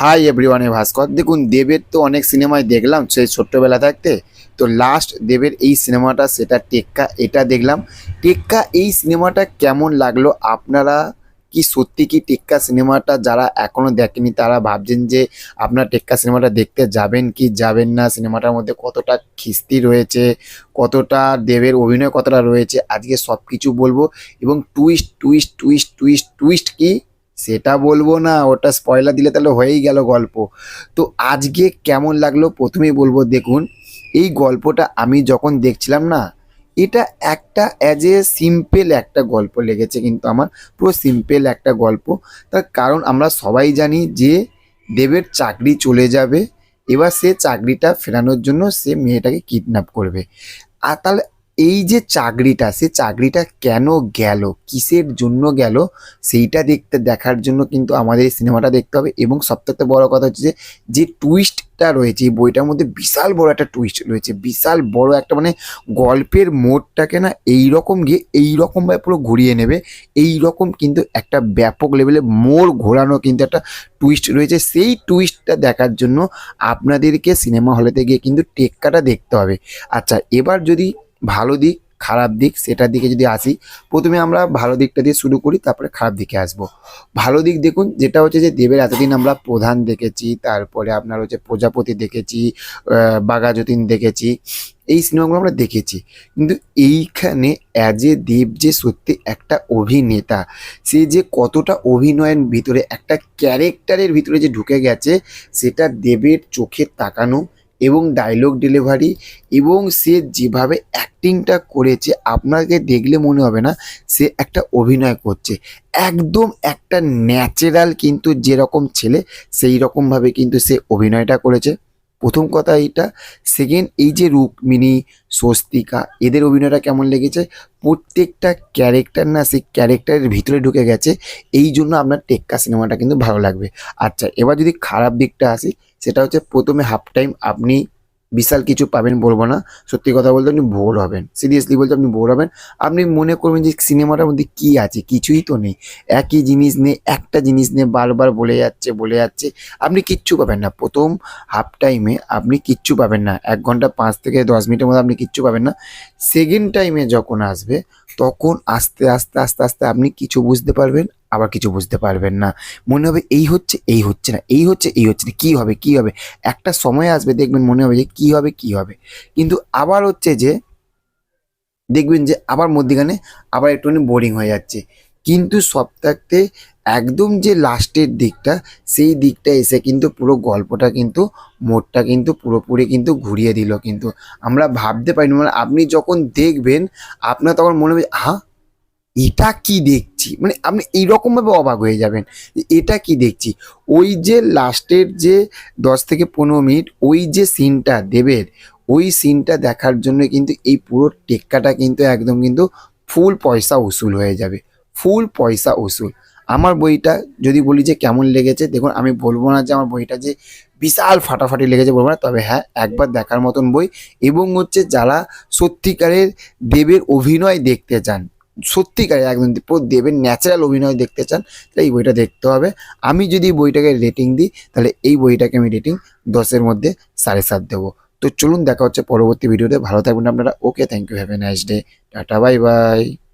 Hi everyone ভাস্কর। দেখুন, দেবের তো অনেক সিনেমায় দেখলাম সেই ছোট্টবেলা থাকতে। তো লাস্ট দেবের এই সিনেমাটা, সেটা টেক্কা, এটা দেখলাম। টেক্কা, এই সিনেমাটা কেমন লাগল? আপনারা কি সত্যি কি টেক্কা সিনেমাটা যারা এখনও দেখেনি, তারা ভাবছেন যে আপনারা টেক্কা সিনেমাটা দেখতে যাবেন কি যাবেন না? সিনেমাটার মধ্যে কতটা খিস্তি রয়েছে, কতটা দেবের অভিনয় কতটা রয়েছে, আজকে সব কিছু বলব। এবং twist twist twist twist twist কি? সেটা বলব না, ওটা স্পয়লার দিলে তাহলে হয়েই গেল গল্প। তো আজকে কেমন লাগল প্রথমেই বলব দেখুন, এই গল্পটা আমি যখন দেখছিলাম না, এটা একটা অ্যাজ এ সিম্পল একটা গল্প লেগেছে কিন্তু আমার, পুরো সিম্পল একটা গল্প। তার কারণ আমরা সবাই জানি যে দেবের চাকরি চলে যাবে, এবার সে চাকরিটা ফেরানোর জন্য সে মেয়েটাকে কিডন্যাপ করবে। আর তাহলে এই যে চাকরিটা, সে চাকরিটা কেন গেল? কিসের জন্য গেল? সেইটা দেখতে, দেখার জন্য কিন্তু আমাদের এই সিনেমাটা দেখতে হবে। এবং সবথেকে বড় কথা হচ্ছে যে যে টুইস্টটা রয়েছে, এই বইটার মধ্যে বিশাল বড় একটা টুইস্ট রয়েছে। বিশাল বড় একটা মানে গল্পের মোড়টাকে না এই রকম গিয়ে এই রকমভাবে পুরো ঘুরিয়ে নেবে। এই রকম কিন্তু একটা ব্যাপক লেভেলে মোড় ঘোরানো কিন্তু একটা টুইস্ট রয়েছে। সেই টুইস্টটা দেখার জন্য আপনাদেরকে সিনেমা হলেতে গিয়ে কিন্তু টেক্কাটা দেখতে হবে। আচ্ছা এবার যদি ভালো দিক, খারাপ দিক, সেটার দিকে যদি আসি, প্রথমে আমরা ভালো দিকটা দিয়ে শুরু করি, তারপরে খারাপ দিকে আসব। ভালো দিক দেখুন, যেটা হচ্ছে যে দেবের এতদিন আমরা প্রধান দেখেছি, তারপরে আপনার হচ্ছে প্রজাপতি দেখেছি বাঘাযতীন দেখেছি, এই সিনেমাগুলো আমরা দেখেছি। কিন্তু এইখানে অ্যাজ এ দেব যে সত্যি একটা অভিনেতা, সে যে কতটা অভিনয়ের ভিতরে একটা ক্যারেক্টারের ভিতরে যে ঢুকে গেছে, সেটা দেবের চোখে তাকানো এবং ডায়লগ ডেলিভারি এবং সে যেভাবে অ্যাক্টিংটা করেছে, আপনাকে দেখলে মনে হবে না সে একটা অভিনয় করছে। একদম একটা ন্যাচারাল কিন্তু যেরকম ছেলে, সেই রকমভাবে কিন্তু সে অভিনয়টা করেছে। প্রথম কথা এইটা। সেকেন্ড এই যে রুক্মিণী, স্বস্তিকা, এদের অভিনয়টা কেমন লেগেছে? প্রত্যেকটা ক্যারেক্টার না সেই ক্যারেক্টারের ভিতরে ঢুকে গেছে। এই জন্য আপনার টেক্কা সিনেমাটা কিন্তু ভালো লাগবে। আচ্ছা এবার যদি খারাপ দিকটা আসি সেটা হচ্ছে প্রথমে হাফ টাইম আপনি বিশাল কিছু পাবেন বলব না। সত্যি কথা বলতে আপনি বোর হবেন। সিরিয়াসলি বলতে আপনি বোর হবেন। আপনি মনে করবেন যে সিনেমাটার মধ্যে কি আছে? কিছুই তো নেই। একই জিনিস নিয়ে, একটা জিনিস নিয়ে বারবার বলে যাচ্ছে বলে যাচ্ছে। আপনি কিচ্ছু পাবেন না। প্রথম হাফ টাইমে আপনি কিচ্ছু পাবেন না। এক ঘণ্টা পাঁচ থেকে দশ মিনিটের মধ্যে আপনি কিচ্ছু পাবেন না। সেকেন্ড টাইমে যখন আসবে, তখন আস্তে আস্তে আস্তে আস্তে আপনি কিছু বুঝতে পারবেন। আবার কিছু বুঝতে পারবেন না। মনে হবে এই হচ্ছে এই হচ্ছে না, এই হচ্ছে এই হচ্ছে না, কী হবে কী হবে? একটা সময় আসবে, দেখবেন মনে হবে যে কী হবে কী হবে। কিন্তু আবার হচ্ছে যে, দেখবেন যে আবার মধ্যিখানে আবার একটুখানি বোরিং হয়ে যাচ্ছে। কিন্তু থাকতে একদম যে লাস্টের দিকটা, সেই দিকটা এসে কিন্তু পুরো গল্পটা কিন্তু, মোড়টা কিন্তু পুরোপুরি কিন্তু ঘুরিয়ে দিল কিন্তু। আমরা ভাবতে পারিনি মানে আপনি যখন দেখবেন, আপনার তখন মনে হবে হা এটা কি দেখছি? মানে আপনি এইরকমভাবে অবাক হয়ে যাবেন এটা কি দেখছি? ওই যে লাস্টের যে দশ থেকে পনেরো মিনিট, ওই যে সিনটা দেবের, ওই সিনটা দেখার জন্য কিন্তু এই পুরো টেক্কাটা কিন্তু একদম কিন্তু ফুল পয়সা উসুল হয়ে যাবে। ফুল পয়সা উসুল। আমার বইটা যদি বলি যে কেমন লেগেছে, দেখুন আমি বলব না যে আমার বইটা যে বিশাল ফাটাফাটি লেগেছে বলব না, তবে হ্যাঁ একবার দেখার মতন বই। এবং হচ্ছে যারা সত্যিকারের দেবের অভিনয় দেখতে চান সত্যিকারের একদম পুরো দেবের ন্যাচারাল অভিনয় দেখতে চান, তাহলে এই বইটা দেখতে হবে। আমি যদি বইটাকে রেটিং দিই, তাহলে এই বইটাকে আমি রেটিং দশের মধ্যে সাড়ে সাত দেবো। তো চলুন দেখা হচ্ছে পরবর্তী ভিডিওতে ভালো থাকবেন আপনারা। Okay thank you have a nice day tata bye bye